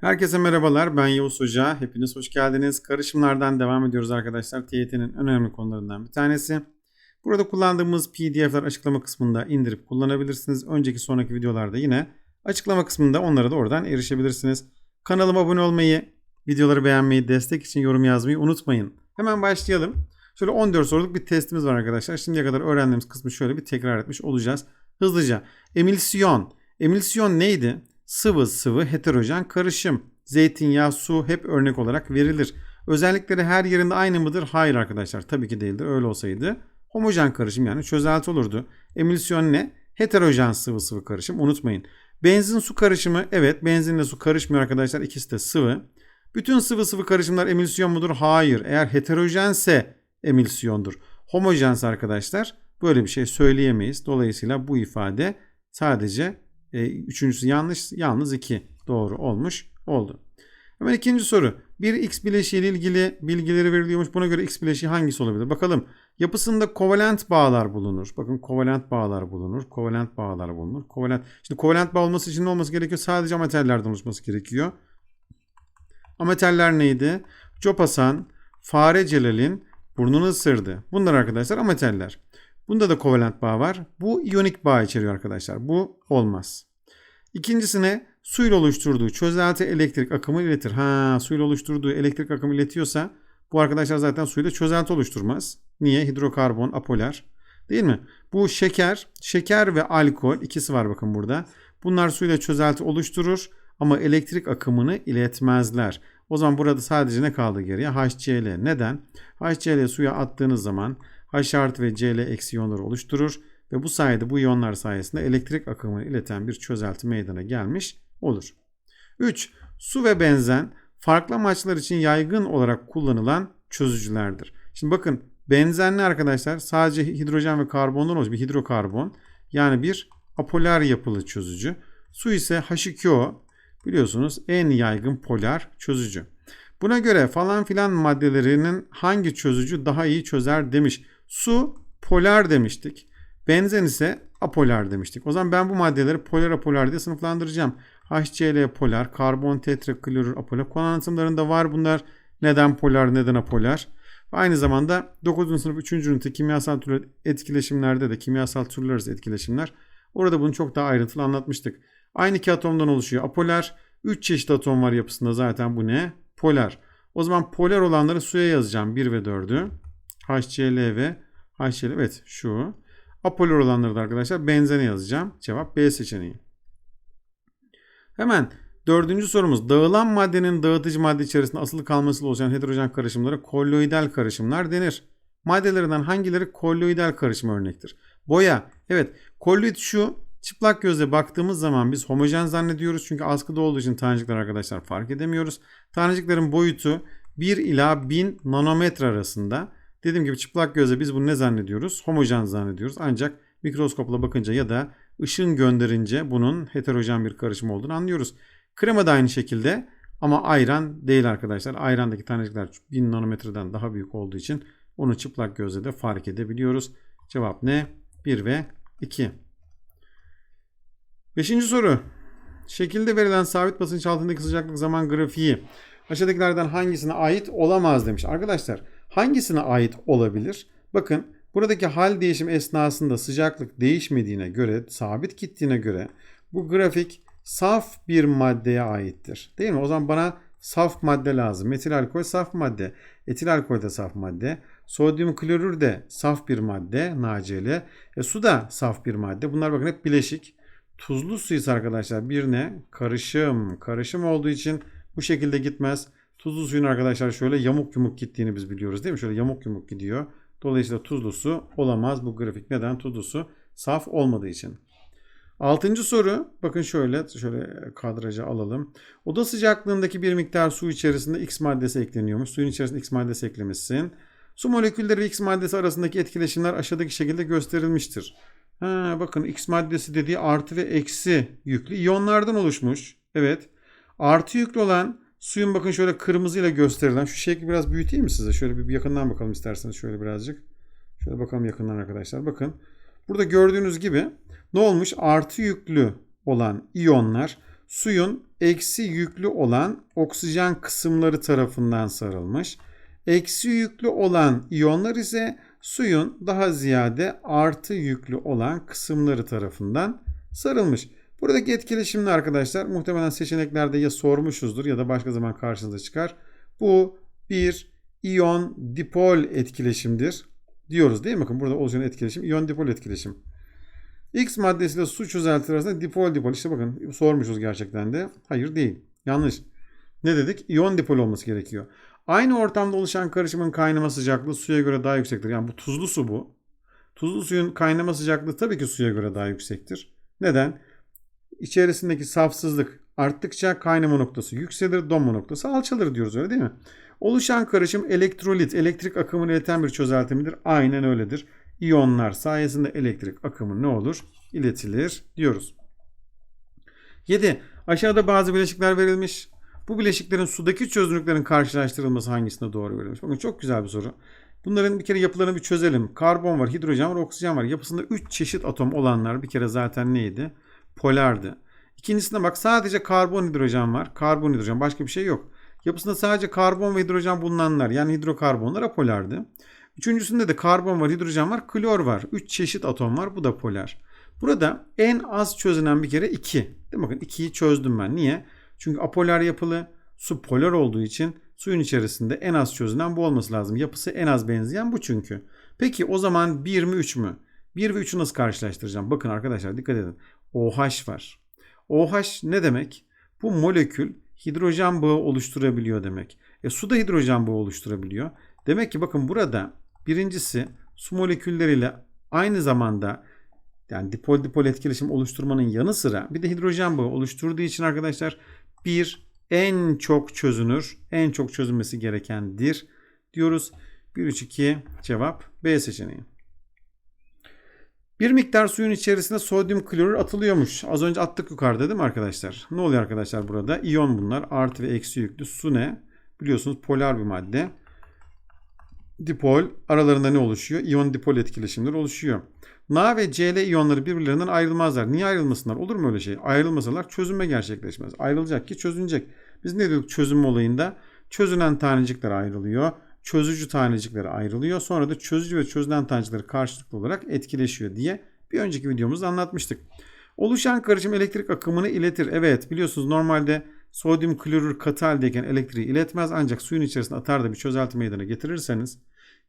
Herkese merhabalar. Ben Yavuz Hoca. Hepiniz hoş geldiniz. Karışımlardan devam ediyoruz arkadaşlar. TYT'nin önemli konularından bir tanesi. Burada kullandığımız PDF'ler açıklama kısmında indirip kullanabilirsiniz. Önceki sonraki videolarda yine açıklama kısmında onlara da oradan erişebilirsiniz. Kanalıma abone olmayı, videoları beğenmeyi, destek için yorum yazmayı unutmayın. Hemen başlayalım. Şöyle 14 soruluk bir testimiz var arkadaşlar. Şimdiye kadar öğrendiğimiz kısmı şöyle bir tekrar etmiş olacağız. Hızlıca. Emilsiyon. Emilsiyon neydi? Sıvı sıvı heterojen karışım. Zeytinyağı, su hep örnek olarak verilir. Özellikleri her yerinde aynı mıdır? Hayır arkadaşlar. Tabii ki değildir. Öyle olsaydı homojen karışım yani çözelti olurdu. Emilsiyon ne? Heterojen sıvı sıvı karışım. Unutmayın. Benzin su karışımı evet benzinle su karışmıyor arkadaşlar. İkisi de sıvı. Bütün sıvı sıvı karışımlar emilsiyon mudur? Hayır. Eğer heterojense emilsiyondur. Homojense arkadaşlar böyle bir şey söyleyemeyiz. Dolayısıyla bu ifade sadece e, üçüncüsü yanlış. Yalnız iki doğru olmuş oldu. Hemen ikinci soru. Bir X bileşiği ile ilgili bilgileri veriliyormuş. Buna göre X bileşiği hangisi olabilir? Bakalım. Yapısında kovalent bağlar bulunur. Bakın kovalent bağlar bulunur. Kovalent bağlar bulunur. Kovalent. Şimdi kovalent bağ olması için ne olması gerekiyor? Sadece ametallerden oluşması gerekiyor. Ametaller neydi? Copasan, fare celalin burnunu ısırdı. Bunlar arkadaşlar ametaller. Bunda da kovalent bağ var. Bu iyonik bağ içeriyor arkadaşlar. Bu olmaz. İkincisine suyla oluşturduğu çözelti elektrik akımı iletir. Ha suyla oluşturduğu elektrik akımı iletiyorsa bu arkadaşlar zaten suyla çözelti oluşturmaz. Niye? Hidrokarbon apolar. Değil mi? Bu şeker, şeker ve alkol ikisi var bakın burada. Bunlar suyla çözelti oluşturur ama elektrik akımını iletmezler. O zaman burada sadece ne kaldı geriye? HCl. Neden? HCl suya attığınız zaman H artı ve Cl eksi iyonları oluşturur ve bu sayede bu iyonlar sayesinde elektrik akımını ileten bir çözelti meydana gelmiş olur. 3. Su ve benzen farklı amaçlar için yaygın olarak kullanılan çözücülerdir. Şimdi bakın benzenli arkadaşlar sadece hidrojen ve karbondan oluşan bir hidrokarbon yani bir apolar yapılı çözücü. Su ise H2O biliyorsunuz en yaygın polar çözücü. Buna göre falan filan maddelerinin hangi çözücü daha iyi çözer demiş. Su polar demiştik. Benzen ise apolar demiştik. O zaman ben bu maddeleri polar apolar diye sınıflandıracağım. HCl polar, karbon tetraklorür apolar. Konu anlatımlarında var bunlar. Neden polar, neden apolar? Aynı zamanda 9. sınıf 3. ünite kimyasal türler etkileşimlerde de kimyasal türler arası etkileşimler. Orada bunu çok daha ayrıntılı anlatmıştık. Aynı iki atomdan oluşuyor. Apolar 3 çeşit atom var yapısında zaten bu ne? Polar. O zaman polar olanları suya yazacağım 1 ve 4'ü. HCl ve HCl evet şu. Apolar olanları da arkadaşlar benzene yazacağım. Cevap B seçeneği. Hemen dördüncü sorumuz. Dağılan maddenin dağıtıcı madde içerisinde asılı kalmasıyla oluşan heterojen karışımlara kolloidal karışımlar denir. Maddelerinden hangileri kolloidal karışım örnektir? Boya. Evet kolloid şu çıplak gözle baktığımız zaman biz homojen zannediyoruz. Çünkü askıda olduğu için tanecikler arkadaşlar fark edemiyoruz. Taneciklerin boyutu 1 ila 1000 nanometre arasında. Dediğim gibi çıplak gözle biz bunu ne zannediyoruz? Homojen zannediyoruz. Ancak mikroskopla bakınca ya da ışın gönderince bunun heterojen bir karışım olduğunu anlıyoruz. Krema da aynı şekilde ama ayran değil arkadaşlar. Ayrandaki tanecikler 1000 nanometreden daha büyük olduğu için onu çıplak gözle de fark edebiliyoruz. Cevap ne? 1 ve 2. Beşinci soru. Şekilde verilen sabit basınç altındaki sıcaklık zaman grafiği aşağıdakilerden hangisine ait olamaz demiş. Arkadaşlar hangisine ait olabilir? Bakın buradaki hal değişim esnasında sıcaklık değişmediğine göre, sabit gittiğine göre bu grafik saf bir maddeye aittir. Değil mi? O zaman bana saf madde lazım. Metil alkol saf madde. Etil alkol de saf madde. Sodyum klorür de saf bir madde. NaCl. E, su da saf bir madde. Bunlar bakın hep bileşik. Tuzlu su ise arkadaşlar bir ne? Karışım. Karışım olduğu için bu şekilde gitmez. Tuzlu suyun arkadaşlar şöyle yamuk yumuk gittiğini biz biliyoruz değil mi? Şöyle yamuk yumuk gidiyor. Dolayısıyla tuzlu su olamaz bu grafik. Neden? Tuzlu su saf olmadığı için. Altıncı soru. Bakın şöyle şöyle kadraja alalım. Oda sıcaklığındaki bir miktar su içerisinde X maddesi ekleniyormuş. Suyun içerisinde X maddesi eklemişsin. Su molekülleri ve X maddesi arasındaki etkileşimler aşağıdaki şekilde gösterilmiştir. Ha, bakın X maddesi dediği artı ve eksi yüklü iyonlardan oluşmuş. Evet. Artı yüklü olan suyun bakın şöyle kırmızıyla gösterilen şu şekli biraz büyüteyim mi size? Şöyle bir yakından bakalım isterseniz şöyle birazcık. Şöyle bakalım yakından arkadaşlar. Bakın. Burada gördüğünüz gibi ne olmuş? Artı yüklü olan iyonlar suyun eksi yüklü olan oksijen kısımları tarafından sarılmış. Eksi yüklü olan iyonlar ise suyun daha ziyade artı yüklü olan kısımları tarafından sarılmış. Buradaki etkileşimli arkadaşlar muhtemelen seçeneklerde ya sormuşuzdur ya da başka zaman karşınıza çıkar. Bu bir iyon dipol etkileşimdir diyoruz değil mi? Bakın burada oluşan etkileşim iyon dipol etkileşim. X maddesiyle su çözelti arasında dipol dipol. İşte bakın sormuşuz gerçekten de. Hayır değil. Yanlış. Ne dedik? İyon dipol olması gerekiyor. Aynı ortamda oluşan karışımın kaynama sıcaklığı suya göre daha yüksektir. Yani bu tuzlu su bu. Tuzlu suyun kaynama sıcaklığı tabii ki suya göre daha yüksektir. Neden? İçerisindeki safsızlık arttıkça kaynama noktası yükselir, donma noktası alçalır diyoruz öyle değil mi? Oluşan karışım elektrolit, elektrik akımını ileten bir çözelti midir? Aynen öyledir. İyonlar sayesinde elektrik akımı ne olur? İletilir diyoruz. 7. Aşağıda bazı bileşikler verilmiş. Bu bileşiklerin sudaki çözünürlüklerin karşılaştırılması hangisinde doğru verilmiş? Bakın çok güzel bir soru. Bunların bir kere yapılarını bir çözelim. Karbon var, hidrojen var, oksijen var. Yapısında 3 çeşit atom olanlar bir kere zaten neydi? Polardı. İkincisinde bak sadece karbon hidrojen var. Karbon hidrojen başka bir şey yok. Yapısında sadece karbon ve hidrojen bulunanlar yani hidrokarbonlar apolardı. Üçüncüsünde de karbon var, hidrojen var, klor var. Üç çeşit atom var. Bu da polar. Burada en az çözünen bir kere 2. Değil mi? Bakın 2'yi çözdüm ben. Niye? Çünkü apolar yapılı su polar olduğu için suyun içerisinde en az çözünen bu olması lazım. Yapısı en az benzeyen bu çünkü. Peki o zaman 1 mi 3 mü? 1 ve 3'ü nasıl karşılaştıracağım? Bakın arkadaşlar dikkat edin. OH var. OH ne demek? Bu molekül hidrojen bağı oluşturabiliyor demek. E su da hidrojen bağı oluşturabiliyor. Demek ki bakın burada birincisi su molekülleriyle aynı zamanda yani dipol dipol etkileşim oluşturmanın yanı sıra bir de hidrojen bağı oluşturduğu için arkadaşlar bir en çok çözünür, en çok çözülmesi gerekendir diyoruz. 1 3 2 cevap B seçeneği. Bir miktar suyun içerisine sodyum klorür atılıyormuş. Az önce attık yukarıda değil mi arkadaşlar? Ne oluyor arkadaşlar burada? İyon bunlar. Artı ve eksi yüklü. Su ne? Biliyorsunuz polar bir madde. Dipol aralarında ne oluşuyor? İyon dipol etkileşimleri oluşuyor. Na ve Cl iyonları birbirlerinden ayrılmazlar. Niye ayrılmasınlar? Olur mu öyle şey? Ayrılmasalar çözünme gerçekleşmez. Ayrılacak ki çözünecek. Biz ne diyorduk çözünme olayında? Çözünen tanecikler ayrılıyor. Çözücü tanecikler ayrılıyor. Sonra da çözücü ve çözünen tanecikler karşılıklı olarak etkileşiyor diye bir önceki videomuzda anlatmıştık. Oluşan karışım elektrik akımını iletir. Evet biliyorsunuz normalde sodyum klorür katı haldeyken elektriği iletmez ancak suyun içerisine atar da bir çözelti meydana getirirseniz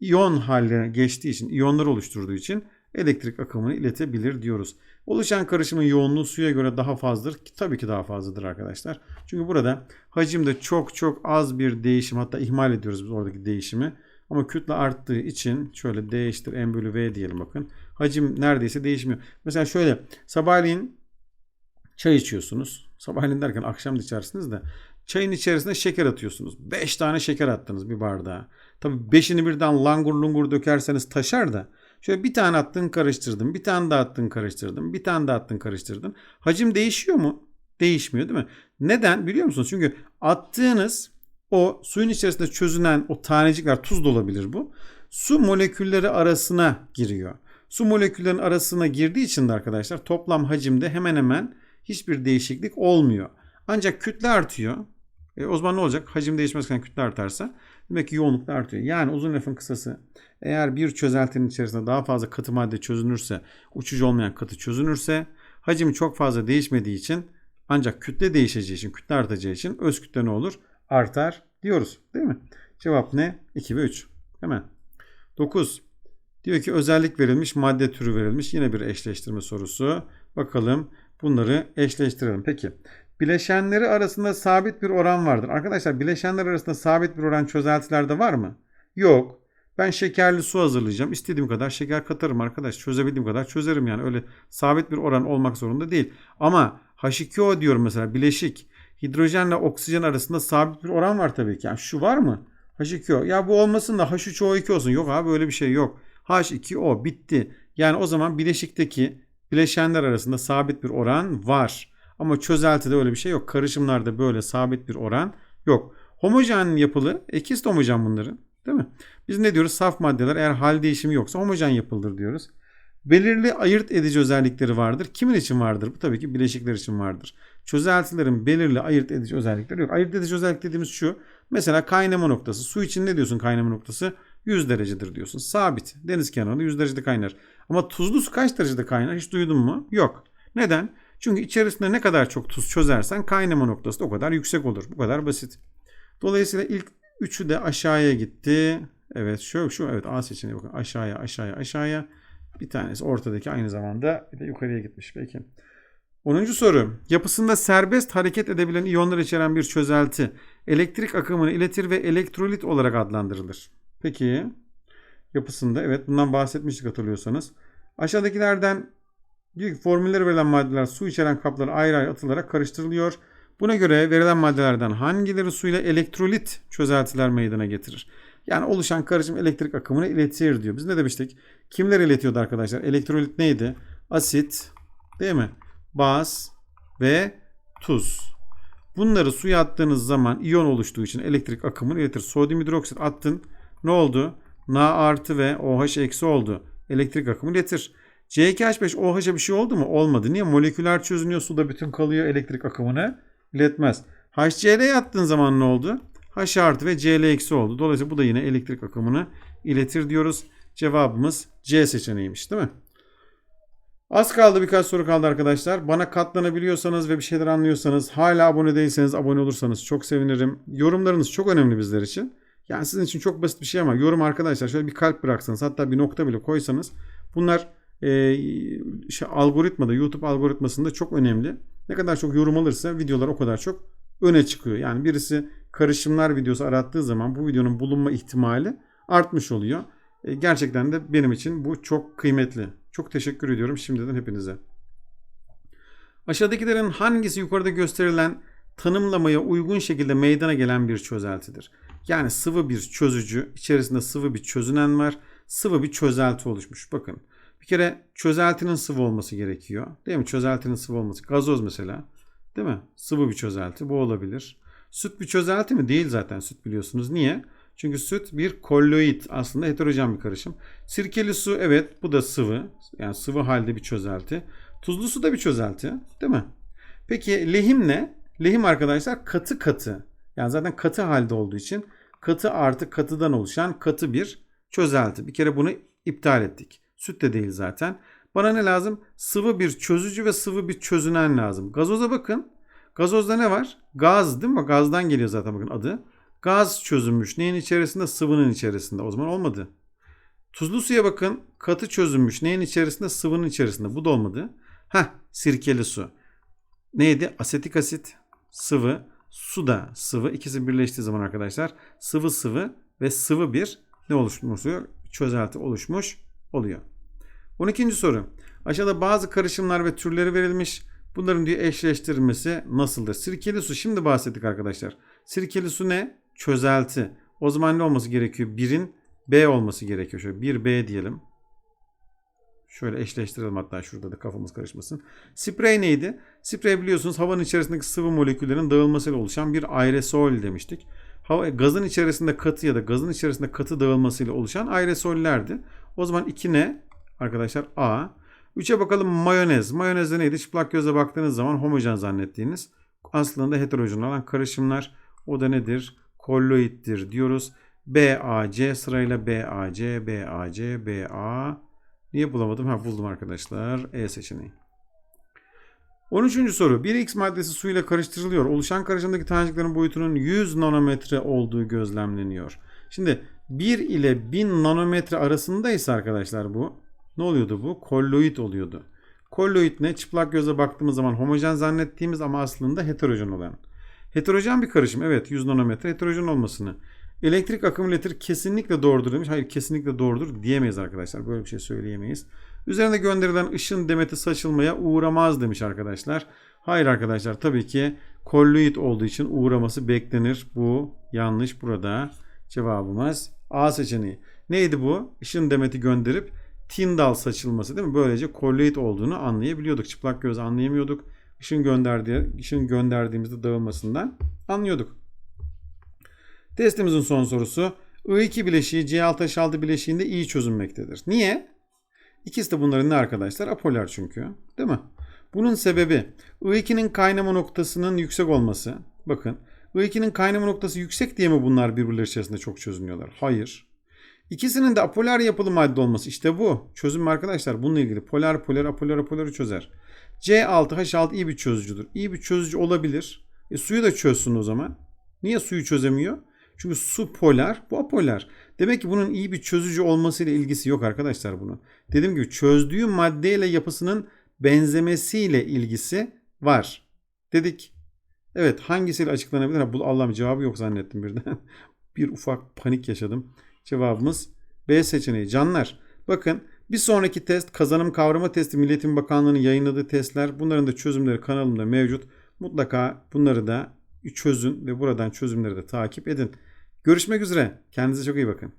iyon haline geçtiği için, iyonlar oluşturduğu için elektrik akımını iletebilir diyoruz. Oluşan karışımın yoğunluğu suya göre daha fazladır. Tabii ki daha fazladır arkadaşlar. Çünkü burada hacimde çok çok az bir değişim hatta ihmal ediyoruz biz oradaki değişimi. Ama kütle arttığı için şöyle D eşittir M bölü V diyelim bakın. Hacim neredeyse değişmiyor. Mesela şöyle sabahleyin çay içiyorsunuz. Sabahleyin derken akşam da içersiniz de çayın içerisine şeker atıyorsunuz. 5 tane şeker attınız bir bardağa. Tabii 5'ini birden langur lungur dökerseniz taşar da Şöyle bir tane attın karıştırdın. Bir tane daha attın karıştırdın. Bir tane daha attın karıştırdın. Hacim değişiyor mu? Değişmiyor değil mi? Neden biliyor musunuz? Çünkü attığınız o suyun içerisinde çözünen o tanecikler tuz da olabilir bu. Su molekülleri arasına giriyor. Su moleküllerin arasına girdiği için de arkadaşlar toplam hacimde hemen hemen hiçbir değişiklik olmuyor. Ancak kütle artıyor. E, o zaman ne olacak? Hacim değişmezken kütle artarsa demek ki yoğunluk da artıyor. Yani uzun lafın kısası eğer bir çözeltinin içerisinde daha fazla katı madde çözünürse, uçucu olmayan katı çözünürse hacim çok fazla değişmediği için ancak kütle değişeceği için, kütle artacağı için öz kütle ne olur? Artar diyoruz. Değil mi? Cevap ne? 2 ve 3. Hemen. 9. Diyor ki özellik verilmiş, madde türü verilmiş. Yine bir eşleştirme sorusu. Bakalım bunları eşleştirelim. Peki. Bileşenleri arasında sabit bir oran vardır. Arkadaşlar bileşenler arasında sabit bir oran çözeltilerde var mı? Yok. Ben şekerli su hazırlayacağım. İstediğim kadar şeker katarım arkadaş. Çözebildiğim kadar çözerim yani. Öyle sabit bir oran olmak zorunda değil. Ama H2O diyorum mesela bileşik. Hidrojenle oksijen arasında sabit bir oran var tabii ki. Yani şu var mı? H2O. Ya bu olmasın da H3O2 olsun. Yok abi öyle bir şey yok. H2O bitti. Yani o zaman bileşikteki bileşenler arasında sabit bir oran var. Ama çözeltide öyle bir şey yok. Karışımlarda böyle sabit bir oran yok. Homojen yapılı. İkisi de homojen bunların. Değil mi? Biz ne diyoruz? Saf maddeler eğer hal değişimi yoksa homojen yapıldır diyoruz. Belirli ayırt edici özellikleri vardır. Kimin için vardır? Bu tabii ki bileşikler için vardır. Çözeltilerin belirli ayırt edici özellikleri yok. Ayırt edici özellik dediğimiz şu. Mesela kaynama noktası. Su için ne diyorsun kaynama noktası? 100 derecedir diyorsun. Sabit. Deniz kenarında 100 derecede kaynar. Ama tuzlu su kaç derecede kaynar? Hiç duydun mu? Yok. Neden? Çünkü içerisinde ne kadar çok tuz çözersen kaynama noktası da o kadar yüksek olur. Bu kadar basit. Dolayısıyla ilk üçü de aşağıya gitti. Evet şu şu evet A seçeneği bakın aşağıya aşağıya aşağıya. Bir tanesi ortadaki aynı zamanda bir de yukarıya gitmiş. Peki. 10. soru. Yapısında serbest hareket edebilen iyonlar içeren bir çözelti elektrik akımını iletir ve elektrolit olarak adlandırılır. Peki. Yapısında evet bundan bahsetmiştik hatırlıyorsanız. Aşağıdakilerden diyor ki formülleri verilen maddeler su içeren kaplara ayrı ayrı atılarak karıştırılıyor. Buna göre verilen maddelerden hangileri suyla elektrolit çözeltiler meydana getirir? Yani oluşan karışım elektrik akımını iletir diyor. Biz ne demiştik? Kimler iletiyordu arkadaşlar? Elektrolit neydi? Asit, değil mi? Baz ve tuz. Bunları suya attığınız zaman iyon oluştuğu için elektrik akımını iletir. Sodyum hidroksit attın. Ne oldu? Na artı ve OH eksi oldu. Elektrik akımı iletir. C2H5 OH'a bir şey oldu mu? Olmadı. Niye? Moleküler çözünüyor. Suda bütün kalıyor. Elektrik akımını iletmez. HCl'ye attığın zaman ne oldu? H artı ve Cl eksi oldu. Dolayısıyla bu da yine elektrik akımını iletir diyoruz. Cevabımız C seçeneğiymiş değil mi? Az kaldı birkaç soru kaldı arkadaşlar. Bana katlanabiliyorsanız ve bir şeyler anlıyorsanız hala abone değilseniz abone olursanız çok sevinirim. Yorumlarınız çok önemli bizler için. Yani sizin için çok basit bir şey ama yorum arkadaşlar şöyle bir kalp bıraksanız hatta bir nokta bile koysanız bunlar e, şey, algoritmada YouTube algoritmasında çok önemli. Ne kadar çok yorum alırsa videolar o kadar çok öne çıkıyor. Yani birisi karışımlar videosu arattığı zaman bu videonun bulunma ihtimali artmış oluyor. E, gerçekten de benim için bu çok kıymetli. Çok teşekkür ediyorum şimdiden hepinize. Aşağıdakilerin hangisi yukarıda gösterilen tanımlamaya uygun şekilde meydana gelen bir çözeltidir? Yani sıvı bir çözücü, içerisinde sıvı bir çözünen var, sıvı bir çözelti oluşmuş. Bakın bir kere çözeltinin sıvı olması gerekiyor. Değil mi? Çözeltinin sıvı olması. Gazoz mesela. Değil mi? Sıvı bir çözelti. Bu olabilir. Süt bir çözelti mi? Değil zaten süt biliyorsunuz. Niye? Çünkü süt bir kolloid aslında heterojen bir karışım. Sirkeli su evet bu da sıvı. Yani sıvı halde bir çözelti. Tuzlu su da bir çözelti. Değil mi? Peki lehim ne? Lehim arkadaşlar katı katı. Yani zaten katı halde olduğu için katı artı katıdan oluşan katı bir çözelti. Bir kere bunu iptal ettik. Süt de değil zaten. Bana ne lazım? Sıvı bir çözücü ve sıvı bir çözünen lazım. Gazoza bakın. Gazozda ne var? Gaz değil mi? Gazdan geliyor zaten bakın adı. Gaz çözünmüş. Neyin içerisinde? Sıvının içerisinde. O zaman olmadı. Tuzlu suya bakın. Katı çözünmüş. Neyin içerisinde? Sıvının içerisinde. Bu da olmadı. Heh, sirkeli su. Neydi? Asetik asit, sıvı, su da sıvı. İkisi birleştiği zaman arkadaşlar sıvı sıvı ve sıvı bir ne oluşmuş oluyor? Çözelti oluşmuş oluyor. 12. soru. Aşağıda bazı karışımlar ve türleri verilmiş. Bunların diyor eşleştirilmesi nasıldır? Sirkeli su şimdi bahsettik arkadaşlar. Sirkeli su ne? Çözelti. O zaman ne olması gerekiyor? 1'in B olması gerekiyor. Şöyle 1B diyelim. Şöyle eşleştirelim hatta şurada da kafamız karışmasın. Sprey neydi? Sprey biliyorsunuz havanın içerisindeki sıvı moleküllerin dağılmasıyla oluşan bir aerosol demiştik. Hava, gazın içerisinde katı ya da gazın içerisinde katı dağılmasıyla oluşan aerosollerdi. O zaman 2 ne? Arkadaşlar A. 3'e bakalım mayonez. Mayonezde neydi? Çıplak göze baktığınız zaman homojen zannettiğiniz aslında heterojen olan karışımlar. O da nedir? Kolloiddir diyoruz. BAC sırayla BAC, BAC, BA. Niye bulamadım? Ha buldum arkadaşlar. E seçeneği. 13. soru. 1X maddesi suyla karıştırılıyor. Oluşan karışımdaki taneciklerin boyutunun 100 nanometre olduğu gözlemleniyor. Şimdi 1 ile 1000 nanometre arasındaysa arkadaşlar bu ne oluyordu bu? Kolloid oluyordu. Kolloid ne? Çıplak göze baktığımız zaman homojen zannettiğimiz ama aslında heterojen olan. Heterojen bir karışım. Evet 100 nanometre heterojen olmasını. Elektrik akım iletir kesinlikle doğrudur demiş. Hayır kesinlikle doğrudur diyemeyiz arkadaşlar. Böyle bir şey söyleyemeyiz. Üzerinde gönderilen ışın demeti saçılmaya uğramaz demiş arkadaşlar. Hayır arkadaşlar tabii ki kolloid olduğu için uğraması beklenir. Bu yanlış burada. Cevabımız A seçeneği. Neydi bu? Işın demeti gönderip Tyndall saçılması değil mi? Böylece kolloid olduğunu anlayabiliyorduk. Çıplak göz anlayamıyorduk. Işın gönderdiği, ışın gönderdiğimizde dağılmasından anlıyorduk. Testimizin son sorusu. I2 bileşiği C6H6 bileşiğinde iyi çözünmektedir. Niye? İkisi de bunların ne arkadaşlar? Apolar çünkü. Değil mi? Bunun sebebi I2'nin kaynama noktasının yüksek olması. Bakın I2'nin kaynama noktası yüksek diye mi bunlar birbirleri içerisinde çok çözünüyorlar? Hayır. İkisinin de apolar yapılı madde olması. İşte bu. Çözüm arkadaşlar bununla ilgili. Polar polar apolar apoları çözer. C6H6 iyi bir çözücüdür. İyi bir çözücü olabilir. E, suyu da çözsün o zaman. Niye suyu çözemiyor? Çünkü su polar, bu apolar. Demek ki bunun iyi bir çözücü olmasıyla ilgisi yok arkadaşlar bunu. Dediğim gibi çözdüğü maddeyle yapısının benzemesiyle ilgisi var. Dedik. Evet hangisiyle açıklanabilir? Ha, bu Allah'ım cevabı yok zannettim birden. bir ufak panik yaşadım. Cevabımız B seçeneği. Canlar bakın bir sonraki test kazanım kavrama testi Milletin Bakanlığı'nın yayınladığı testler. Bunların da çözümleri kanalımda mevcut. Mutlaka bunları da çözün ve buradan çözümleri de takip edin. Görüşmek üzere. Kendinize çok iyi bakın.